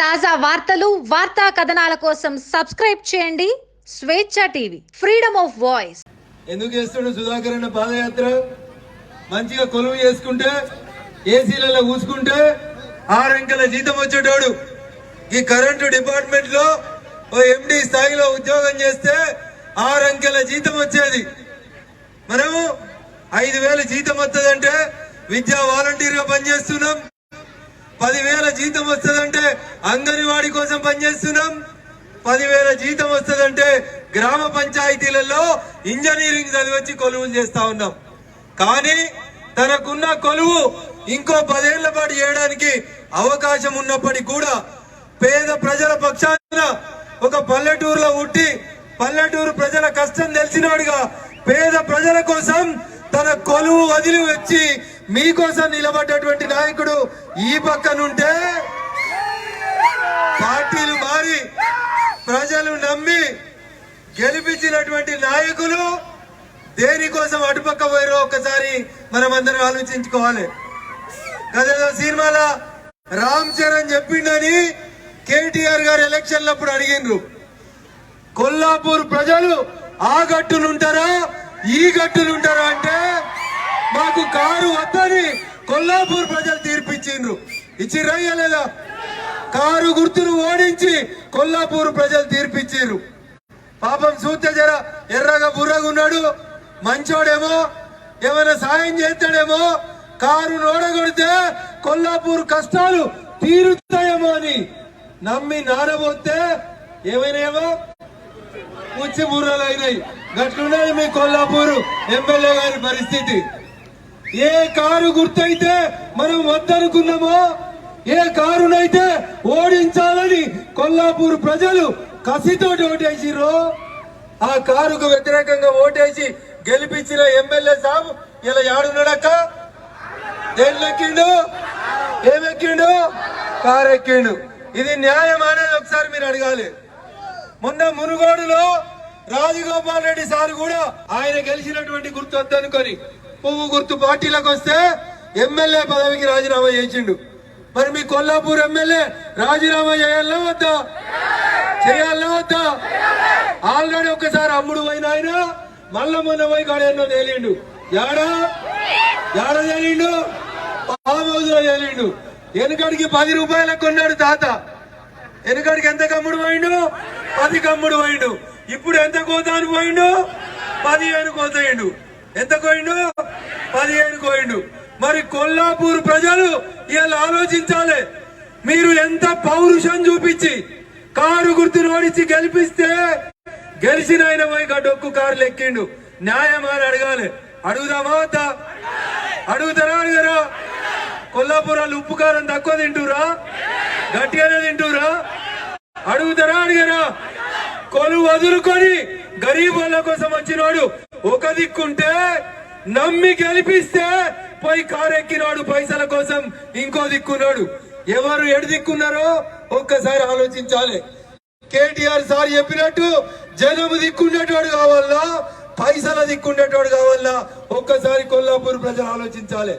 తాజా వార్తలు వార్తా కథనాల కోసం సబ్స్క్రైబ్ చేయండి. స్వేచ్ఛ టీవీ ఫ్రీడమ్ ఆఫ్ వాయిస్. ఎందుకు చేస్తుండు సుధాకర్ అన్న పాదయాత్ర? మంచిగా కొలువు చేసుకుంటే ఏసీలలో కూసుకుంటే ఆరంకెల జీతం వచ్చేటోడు. ఈ కరెంటు డిపార్ట్మెంట్లో ఓ ఎండి స్థాయిలో ఉద్యోగం చేస్తే ఆరంకెల జీతం వచ్చేది. మనము ఐదు వేల జీతం వస్తుందంటే విద్యా వాలంటీర్గా పనిచేస్తున్నాం. పదివేల జీతం వస్తుందంటే అంగన్వాడి కోసం పనిచేస్తున్నాం. పదివేల జీతం వస్తుందంటే గ్రామ పంచాయతీలలో ఇంజనీరింగ్ చదివచ్చి కొలువులు చేస్తా ఉన్నాం. కానీ తనకున్న కొలువు ఇంకో పదేళ్ళ పాటు చేయడానికి అవకాశం ఉన్నప్పటికీ కూడా పేద ప్రజల పక్షాన ఒక పల్లెటూరులో ఉట్టి పల్లెటూరు ప్రజల కష్టం తెలిసినాడుగా పేద ప్రజల కోసం తన కొలువు వదిలి వచ్చి మీకోసం నిలబడ్డటువంటి నాయకుడు ఈ పక్కనుంటే పార్టీలు మారి ప్రజలు నమ్మి గెలిపించినటువంటి నాయకులు దేనికోసం అటుపక్క పోయారో ఒకసారి మనం అందరం ఆలోచించుకోవాలి. గదేదో సినిమాల రామ్ చరణ్ చెప్పిండని కేటీఆర్ గారు ఎలక్షన్లప్పుడు అడిగిండ్రు. కొల్లాపూర్ ప్రజలు ఆ గట్టునుంటారా ఈ గట్టునుంటారా అంటే మాకు కారు వద్దని కొల్లాపూర్ ప్రజలు తీర్పిచ్చిండ్రు. ఇచ్చిర్రయ్య లేదా? కారు గుర్తును ఓడించి కొల్లాపూర్ ప్రజలు తీర్పిచ్చిండ్రు. పాపం చూస్తే జర ఎర్రగా బుర్రగా ఉన్నాడు మంచోడేమో ఏమైనా సాయం చేస్తాడేమో కారు నోడగొడితే కొల్లాపూర్ కష్టాలు తీరుతాయేమో అని నమ్మి నానబోతే ఏమైనాయేమో? ఉచ్చి బుర్రలు అయినాయి గట్లున్నది మీ కొల్లాపూర్ ఎమ్మెల్యే గారి పరిస్థితి. ఏ కారు గుర్తయితే మనం వద్దనుకున్నామో ఏ కారునైతే ఓడించాలని కొల్లాపూర్ ప్రజలు కసితో ఓటేసిర్రు ఆ కారుకు వ్యతిరేకంగా ఓటేసి గెలిపించిన ఎమ్మెల్యే సాబ్ ఇలా యాడున్నాడక్క? దేనిలెక్కిండు ఏమెక్కిండు? కారు ఎక్కిండు ఇది న్యాయం అనేది ఒకసారి మీరు అడగాలి. మొన్న మునుగోడులో రాజగోపాల్ రెడ్డి సార్ కూడా ఆయన గెలిచినటువంటి గుర్తు వద్దనుకొని పువ్వు గుర్తు పార్టీలకు వస్తే ఎమ్మెల్యే పదవికి రాజీనామా చేసిండు మరి మీ కొల్లాపూర్ ఎమ్మెల్యే రాజీనామా చేయాలా వద్దా? చేయాలా వద్దా? ఆల్రెడీ ఒకసారి అమ్ముడు పోయిన ఆయన మళ్ళా మొన్న పోయి కాడేనో తేలిండు. యాడా? యాడ తేలిండు? పాలమౌజులో తేలిండు. వెనకడికి పది రూపాయలకు కొన్నాడు తాత. వెనకడికి ఎంత కమ్ముడు పోయిండు? పది కమ్ముడు పోయిండు. ఇప్పుడు ఎంత కోతాను పోయిండు? పదిహేను కోతయిండు ఎంత కోయిండు? పదిహేను కోయిండు. మరి కొల్లాపూర్ ప్రజలు ఇలా ఆలోచించాలి. మీరు ఎంత పౌరుషం చూపించి కారు గుర్తును ఓడించి గెలిపిస్తే గెలిచిన ఆయన పోయి డొక్కు కారు లెక్కిండు న్యాయం అని అడగాలి. అడుగుదామా వద్దా? అడుగుతారా అడుగురా? కొల్లాపురాలు ఉప్పు కారం తక్కువ తింటురా గట్టిగానే తింటురా అడుగుతారా అడిగారా? కొలు వదులుకొని గరీబ్ వాళ్ళ కోసం వచ్చినవాడు ఒక దిక్కుంటే నమ్మి గెలిపిస్తే పోయి కారెక్కినాడు పైసల కోసం ఇంకో దిక్కున్నాడు. ఎవరు ఎడు దిక్కున్నారో ఒక్కసారి ఆలోచించాలి. కేటీఆర్ సార్ చెప్పినట్టు జనము దిక్కుండేటోడు కావాలా పైసల దిక్కుండేటోడు కావాలా? ఒక్కసారి కొల్లాపూర్ ప్రజలు ఆలోచించాలి.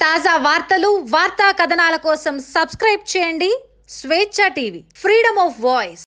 తాజా వార్తలు వార్తా కథనాల కోసం సబ్స్క్రైబ్ చేయండి. స్వేచ్ఛ టీవీ ఫ్రీడమ్ ఆఫ్ వాయిస్.